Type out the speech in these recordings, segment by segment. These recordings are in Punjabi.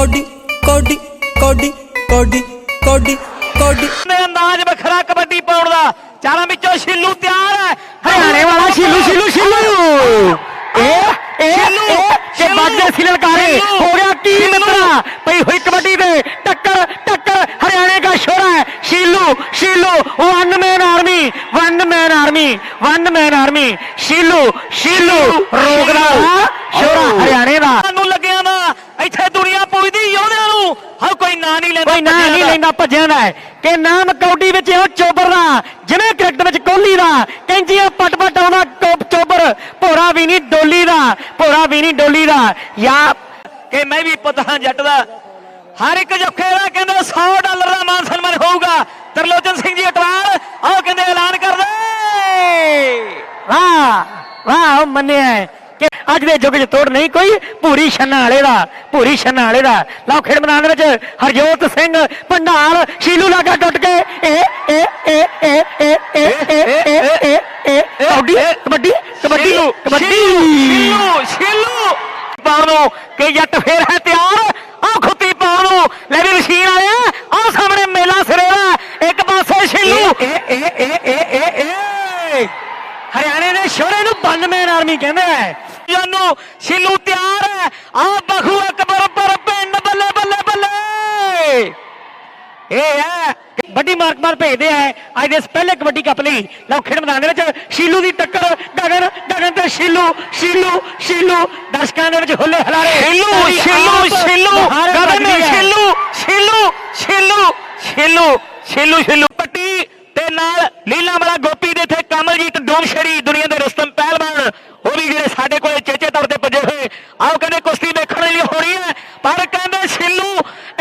ਕੋਡੀ ਕੋਡੀ ਕੋਡੀ ਕੋਡੀ ਕੋਡੀ ਕੋਡੀ। ਨੇ ਅੰਦਾਜ਼ ਵੱਖਰਾ ਕਬੱਡੀ ਪਾਉਣ ਦਾ। ਚਾਰਾਂ ਵਿੱਚੋਂ ਛਿੱਲੂ ਤਿਆਰ ਹੈ। ਹਰਿਆਣੇ ਵਾਲਾ ਛਿੱਲੂ ਛਿੱਲੂ ਛਿੱਲੂ ਇਹ ਇਹ ਕਿ ਬਾਜੇ ਸੀ ਲਲਕਾਰੇ ਹੋ ਗਿਆ ਕੀ ਮਿੱਤਰਾ? ਪਈ ਹੋਈ ਕਬੱਡੀ ਦੇ ਟੱਕਰ ਟੱਕਰ। ਹਰਿਆਣੇ ਦਾ ਸ਼ੋਰਾ ਹੈ। Shilu Shilu. One man army one man army one man army Shilu Shilu. ਰੋਕਦਾ ਸ਼ੋਰਾ ਹਰਿਆਣੇ ਦਾ ਨੂੰ ਲੱਗਿਆ ਨਾ ਇੱਥੇ ਦੁਨੀਆ ਪੁੱਛਦੀ ਯੋਧਿਆਂ ਨੂੰ ਹਾਂ ਕੋਈ ਨਾਂ ਨਹੀਂ ਲੈਂਦਾ ਕੋਈ ਨਾਂ ਨਹੀਂ ਲੈਂਦਾ ਭੱਜਿਆ ਦਾ ਹੈ। ਕਿ ਨਾਮ ਕੌਡੀ ਵਿੱਚ ਇਹੋ ਚੋਬਰ ਦਾ। ਜਿਵੇਂ ਕ੍ਰਿਕਟ ਵਿੱਚ ਕੋਹਲੀ ਦਾ। ਕੈਂਚੀਆਂ ਪਟ ਪਟ ਆਉਂਦਾ ਟੋਪ ਚੋਬਰ। ਭੋਰਾ ਵੀ ਨਹੀਂ ਡੋਲੀ ਦਾ। ਭੋਰਾ ਵੀ ਨਹੀਂ ਡੋਲੀ ਦਾ। ਯਾ ਕਿ ਮੈਂ ਵੀ ਪੁੱਤ ਹਾਂ ਜੱਟ ਦਾ। ਹਰ ਇੱਕ ਜੋਖੇ ਦਾ ਕਹਿੰਦੇ 100 ਡਾਲਰ ਦਾ ਮਾਨ ਸਨਮਾਨ ਹੋਊਗਾ। ਤਰਲੋਚਨ ਸਿੰਘ ਜੀ ਅਟਵਾਲ ਆਓ ਕਹਿੰਦੇ ਐਲਾਨ ਕਰ ਦੇ ਵਾਹ ਵਾਹ ਉਹ ਮੰਨਿਆ ਹੈ। ਕਿ ਅੱਜ ਦੇ ਯੁੱਗ 'ਚ ਤੋੜ ਨਹੀਂ ਕੋਈ ਭੂਰੀ ਛੰਨਾ ਵਾਲੇ ਦਾ ਭੂਰੀ ਛੰਨਾ ਵਾਲੇ ਦਾ ਲਓ ਖੇਡ ਮੈਦਾਨ ਦੇ ਵਿੱਚ ਹਰਜੋਤ ਸਿੰਘ ਭੰਡਾਰ ਸ਼ੀਲੂ ਲਾਗਾ ਟੁੱਟ ਕੇ ਇਹ ਇਹ ਇਹ ਇਹ ਇਹ ਇਹ ਇਹ ਇਹ ਇਹ ਕਬੱਡੀ ਕਬੱਡੀ ਕਬੱਡੀ ਕਬੱਡੀ ਸ਼ੀਲੂ ਸ਼ੀਲੂ ਪਾਉਣ ਨੂੰ ਕਿ ਜੱਟ ਫੇਰ ਹੈ ਤਿਆਰ ਆ ਖੁੱਤੀ ਪਾਉਣ ਨੂੰ ਲੈ ਵੀ ਮਸ਼ੀਨ ਆਇਆ ਆ ਸਾਹਮਣੇ ਮੇਲਾ ਸਿਰੇ ਦਾ ਇੱਕ ਪਾਸੇ ਸ਼ੀਲੂ ਇਹ ਇਹ ਇਹ ਇਹ ਇਹ ਹਰਿਆਣੇ ਦੇ ਸ਼ੋਰੇ ਨੂੰ ਬੰਨਮੈਨ ਆਰਮੀ ਕਹਿੰਦੇ ਆ ਜਾਨੂ ਸ਼ਿਲੂ ਤਿਆਰ ਹੈ। ਆ ਬਖੂ ਅਕਬਰ ਪਰ ਪਿੰਡ ਬੱਲੇ ਬੱਲੇ ਬੱਲੇ। ਇਹ ਹੈ ਵੱਡੀ ਮਾਰਕ ਮਾਰ ਭੇਜਦੇ ਆ ਅੱਜ ਦੇ ਇਸ ਪਹਿਲੇ ਕਬੱਡੀ ਕੱਪ ਲਈ। ਲਓ ਖੇਡ ਮੈਦਾਨ ਦੇ ਵਿੱਚ ਸ਼ੀਲੂ ਦੀ ਟੱਕਰ। ਗਗਨ ਗਗਨ ਤੇ ਸ਼ੀਲੂ ਸ਼ੀਲੂ ਸ਼ੀਲੂ ਦਰਸ਼ਕਾਂ ਦੇ ਵਿੱਚ ਹੁੱਲੇ ਹਲਾਰੇ। ਸ਼ੀਲੂ ਸ਼ੀਲੂ ਸ਼ੀਲੂ ਗਗਨ ਨੇ ਸ਼ੀਲੂ ਸ਼ੀਲੂ ਸ਼ੀਲੂ ਸ਼ੀਲੂ ਸ਼ੀਲੂ ਸ਼ੀਲੂ ਪੱਟੀ ਤੇ ਨਾਲ ਲੀਲਾ ਵਾਲਾ ਗੋਪੀ ਦੇ ਇੱਥੇ ਕਮਲਜੀਤ ਡੋਮਸ਼ਰੀ ਆਓ ਕਹਿੰਦੇ ਕੁਸ਼ਤੀ ਦੇਖਣ ਲਈ ਹੋ ਰਹੀ ਹੈ, ਪਰ ਕਹਿੰਦੇ ਛਿੱਲੂ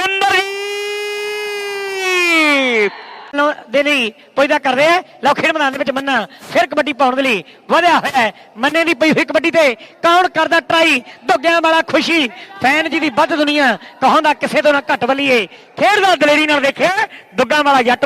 ਇੰਦਰਜੀਤ ਦੇ ਲਈ ਪੁੱਜਦਾ ਕਰ ਰਿਹਾ ਹੈ। ਲਓ ਖੇਡ ਮੈਦਾਨ ਦੇ ਵਿੱਚ ਮੰਨਾ, ਫਿਰ ਕਬੱਡੀ ਪਾਉਣ ਦੇ ਲਈ ਵਧਿਆ ਹੋਇਆ ਹੈ, ਮੰਨੇ ਦੀ ਪਈ ਹੋਈ ਕਬੱਡੀ ਤੇ ਕੌਣ ਕਰਦਾ ਟਰਾਈ ਦੁੱਗਿਆਂ ਵਾਲਾ ਖੁਸ਼ੀ, ਫੈਨ ਜੀ ਦੀ ਵੱਧ ਦੁਨੀਆ ਕਹਾਂਦਾ ਕਿਸੇ ਤੋਂ ਨਾ ਘੱਟ ਬਲੀਏ ਖੇਡਦਾ ਦਲੇਰੀ ਨਾਲ ਦੇਖਿਆ, ਦੁੱਗਾਂ ਵਾਲਾ ਜੱਟ